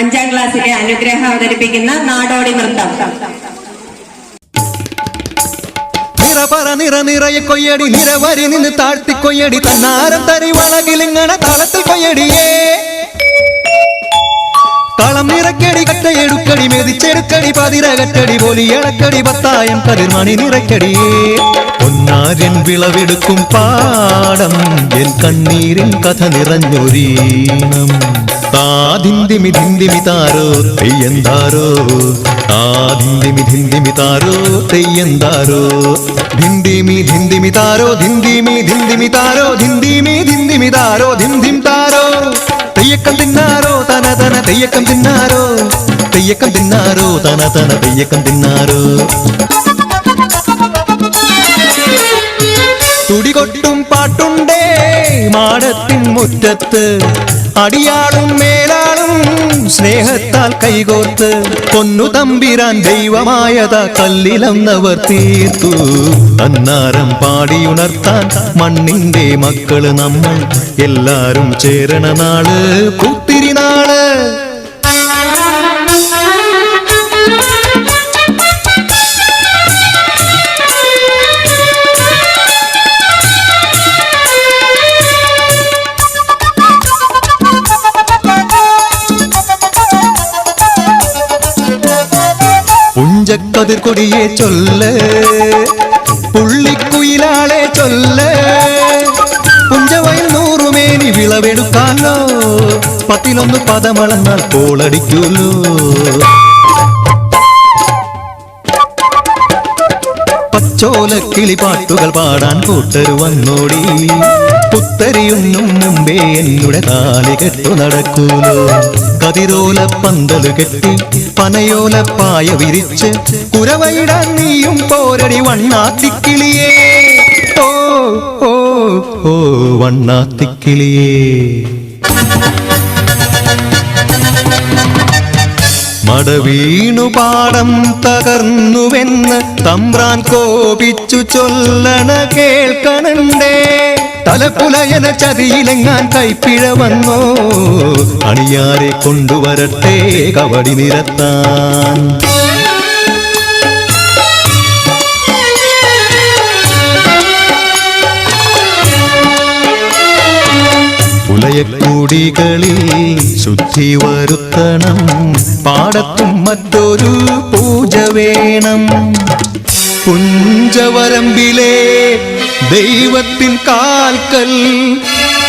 അഞ്ചാം ക്ലാസ്സിലെ അനുഗ്രഹം അവതരിപ്പിക്കുന്ന നാടോടി നൃത്തം. നിറ പറ നിറ നിറയെ കൊയ്യടി നിരവരി നിന്ന് താഴ്ത്തി കൊയ്യടി തന്നാരം തരി വളകിലിങ്ങണ താളത്തിൽ കൊയ്യടിയേ. കളം നിറക്കടി കട്ടയെടുക്കടി മെതിച്ചെടുക്കടി പതിരകട്ടടി പോലി ഇളക്കടി പത്തായം കതിർമണി നിറക്കടിയേ പൊന്നാര്യൻ വിളവെടുക്കും പാടം എൻ കണ്ണീരിൻ കഥ നിറഞ്ഞൊരീണം. താതിന്തിമി ധിന്തിമി താരോ തെയ്യന്താരോ? താതിന്തിമി ധിന്തിമി താരോ തെയ്യന്താരോ? ധിന്തിമി ധിന്തിമി താരോ ധിന്തിമി ധിന്തിമി താരോ ധിന്തിമി ധിന്തിമി താരോ ധിന്തിം താരോ? തെയ്യക്കം തിന്നാരോ തന തന തെയ്യക്കം തിന്നാരോ? തെയ്യക്കം തിന്നാരോ തന തന തെയ്യക്കം തിന്നാരോ? തുടികൊട്ടും പാട്ടുണ്ടേ മാടത്തിൻ മുറ്റത്ത്. അടിയാളും മേലാളും സ്നേഹത്താൽ കൈകോർത്ത് പൊന്നു തമ്പിരാൻ ദൈവമായത കല്ലിലന്നവർ തീർത്തു. അന്നാരം പാടിയുണർത്താൻ മണ്ണിന്റെ മക്കൾ നമ്മൾ എല്ലാരും ചേരണ നാൾ. പൂത്തിരി നാൾ. പുഞ്ചക്കതിർ കൊടിയെ ചൊല്ല്. പുള്ളിക്കുയിലാളെ ചൊല്ല്. പുഞ്ചവയിൽ നൂറുമേനി വിളവെടുക്കാലോ. പത്തിലൊന്ന് പദമളന്നാൽ കോളടിക്കൂലോ. പച്ചോല കിളിപാട്ടുകൾ പാടാൻ കൂട്ടരു വന്നോടി. പുത്തരിയൊന്നും മുമ്പേ എന്നുടെ താലി കെട്ടു നടക്കൂലോ. കതിരോല പന്തൽ കെട്ടി പനയോല പായ വിരിച്ച് കുരവയിടാൻ നീയും പോരടി വണ്ണാത്തിക്കിളിയേ. ഓ ഓ ഓ വണ്ണാത്തിക്കിളിയേ. മടവീണു പാടം തകർന്നുവെന്ന് തമ്പ്രാൻ കോപിച്ചു ചൊല്ലണ കേൾക്കണണ്ടേ. തലപ്പുലയന ചതിയിലെങ്ങാൻ കൈപ്പിഴ വന്നോ. അണിയാരെ കൊണ്ടുവരട്ടെ കവടി നിരത്താൻ പുലയക്കൂടികളിൽ ശുദ്ധി വരുത്തണം പാടത്തും മറ്റൊരു പൂജ വേണം പുഞ്ചവരമ്പിലെ ദൈവത്തിൻ കാൽക്കൽ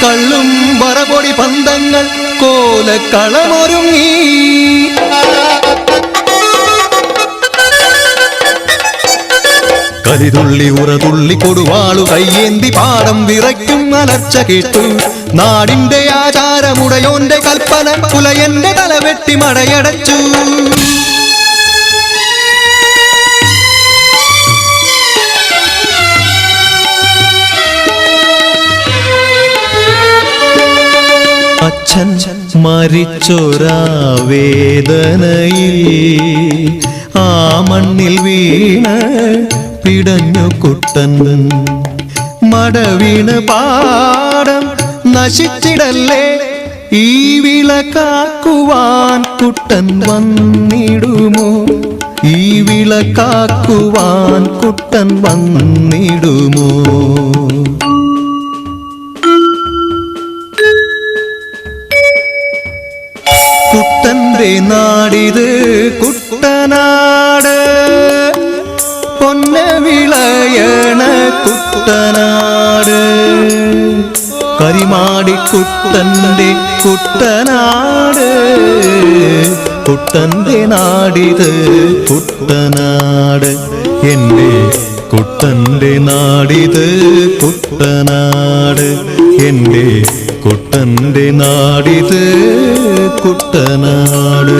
കള്ളും വറപൊടി പന്തങ്ങൾ കോലക്കളമൊരുങ്ങി കരിതുള്ളി ഉറതുള്ളി കൊടുവാളു കയ്യേന്തി പാടം വിറയ്ക്കും അലർച്ച കേട്ടു. നാടിന്റെ ആചാരമുടയോന്റെ കൽപ്പന പുലയന്റെ തലവെട്ടി മടയടച്ചു. അച്ഛൻ മരിച്ചൊരാ വേദനയിൽ ആ മണ്ണിൽ വീണ പിടഞ്ഞു കുട്ടൻ മടവീണ് പാടം നശിച്ചിടല്ലേ ഈ വിള കാക്കുവാൻ കുട്ടൻ വന്നിടുമോ? ഈ വിള കാക്കുവാൻ കുട്ടൻ വന്നിടുമോ? കുട്ടന്റെ നാടിത് കുട്ടനാട്. പൊന്ന വിളയണ കുട്ടനാട്. കരിമാടി കുട്ടന്റെ കുട്ടനാട്. കുട്ടന്റെ നാടിത് കുട്ടനാട്. എന്റെ കുട്ടന്റെ നാടിത് കുട്ടനാട്. എന്റെ കുട്ടന്റെ നാടിത് കുട്ടനാട്